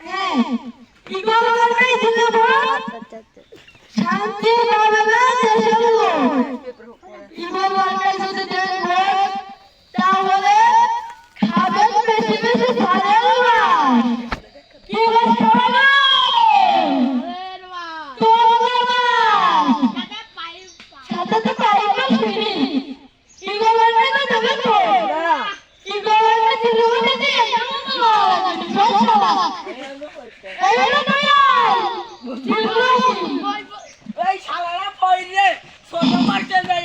হ্যাঁ। শান্তি বাংলা দেশ ইগো বাংলা Alam mo yan!